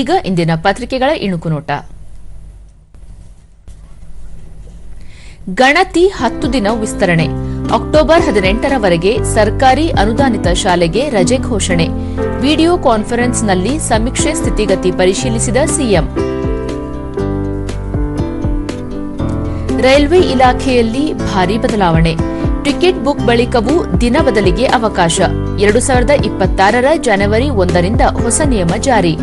ಈಗ ಇಂದಿನ ಪತ್ರಿಕೆಗಳ ಇಣುಕು ನೋಟ ಗಣತಿ ಹತ್ತು ದಿನ ವಿಸ್ತರಣೆ. ಅಕ್ಟೋಬರ್ ಹದಿನೆಂಟರವರೆಗೆ ಸರ್ಕಾರಿ ಅನುದಾನಿತ ಶಾಲೆಗೆ ರಜೆ ಘೋಷಣೆ. ವಿಡಿಯೋ ಕಾನ್ಫರೆನ್ಸ್ನಲ್ಲಿ ಸಮೀಕ್ಷೆ ಸ್ಥಿತಿಗತಿ ಪರಿಶೀಲಿಸಿದ ಸಿಎಂ. ರೈಲ್ವೆ ಇಲಾಖೆಯಲ್ಲಿ ಭಾರೀ ಬದಲಾವಣೆ. ಟಿಕೆಟ್ ಬುಕ್ ಬಳಿಕವೂ ದಿನ ಬದಲಿಗೆ ಅವಕಾಶ. ಎರಡು ಸಾವಿರದ ಇಪ್ಪತ್ತಾರರ ಜನವರಿ ಒಂದರಿಂದ ಹೊಸ ನಿಯಮ ಜಾರಿ.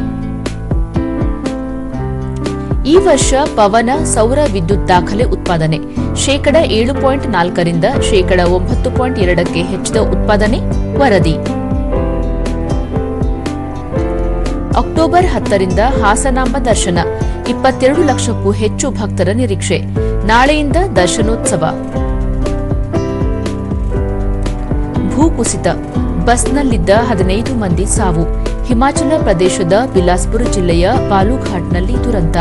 ಈ ವರ್ಷ ಪವನ ಸೌರ ವಿದ್ಯುತ್ ದಾಖಲೆ ಉತ್ಪಾದನೆ. ಶೇಕಡ ಏಳು ಪಾಯಿಂಟ್ ನಾಲ್ಕರಿಂದ ಶೇಕಡ ಒಂಬತ್ತು ಪಾಯಿಂಟ್ ಎರಡಕ್ಕೆ ಹೆಚ್ಚಿದ ಉತ್ಪಾದನೆ ವರದಿ. ಅಕ್ಟೋಬರ್ ಹತ್ತರಿಂದ ಹಾಸನಾಂಬ ದರ್ಶನ, ಇಪ್ಪತ್ತೆರಡು ಲಕ್ಷಕ್ಕೂ ಹೆಚ್ಚು ಭಕ್ತರ ನಿರೀಕ್ಷೆ. ನಾಳೆಯಿಂದ ದರ್ಶನೋತ್ಸವ. ಭೂಕುಸಿತ ಬಸ್ನಲ್ಲಿದ್ದ ಹದಿನೈದು ಮಂದಿ ಸಾವು. ಹಿಮಾಚಲ ಪ್ರದೇಶದ ಬಿಲಾಸ್ಪುರ ಜಿಲ್ಲೆಯ ಬಾಲುಘಾಟ್ನಲ್ಲಿ ದುರಂತ.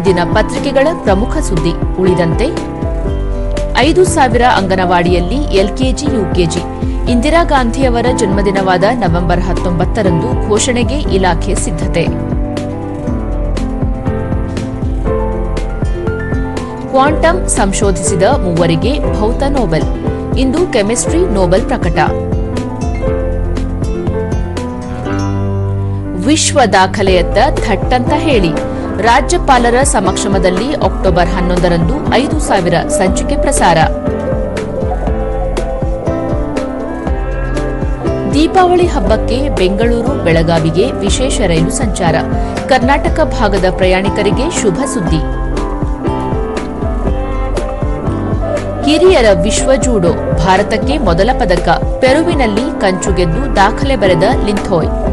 ಇಂದಿನ ಪತ್ರಿಕೆಗಳ ಪ್ರಮುಖ ಸುದ್ದಿ. ಉಳಿದಂತೆ, ಐದು ಸಾವಿರ ಅಂಗನವಾಡಿಯಲ್ಲಿ ಎಲ್ಕೆಜಿ, ಯುಕೆಜಿ. ಇಂದಿರಾ ಗಾಂಧಿಯವರ ಜನ್ಮದಿನವಾದ ನವೆಂಬರ್ ಹತ್ತೊಂಬತ್ತರಂದು ಘೋಷಣೆಗೆ ಇಲಾಖೆ ಸಿದ್ಧತೆ. ಕ್ವಾಂಟಮ್ ಸಂಶೋಧಿಸಿದ ಮೂವರಿಗೆ ಭೌತ ನೋಬೆಲ್. ಇಂದು ಕೆಮಿಸ್ಟ್ರಿ ನೋಬೆಲ್ ಪ್ರಕಟ. ವಿಶ್ವ ದಾಖಲೆಯತ್ತ ಥಟ್ಟಂತ ಹೇಳಿ. ರಾಜ್ಯಪಾಲರ ಸಮಕ್ಷಮದಲ್ಲಿ ಅಕ್ಟೋಬರ್ ಹನ್ನೊಂದರಂದು ಐದು ಸಾವಿರ ಸಂಚಿಕೆ ಪ್ರಸಾರ. ದೀಪಾವಳಿ ಹಬ್ಬಕ್ಕೆ ಬೆಂಗಳೂರು ಬೆಳಗಾವಿಗೆ ವಿಶೇಷ ರೈಲು ಸಂಚಾರ. ಕರ್ನಾಟಕ ಭಾಗದ ಪ್ರಯಾಣಿಕರಿಗೆ ಶುಭ ಸುದ್ದಿ. ಹಿರಿಯರ ವಿಶ್ವ ಜೂಡೋ, ಭಾರತಕ್ಕೆ ಮೊದಲ ಪದಕ, ಪೆರುವಿನಲ್ಲಿ ಕಂಚು ಗೆದ್ದು ದಾಖಲೆ ಬರೆದ ಲಿಂಥೋಯ್.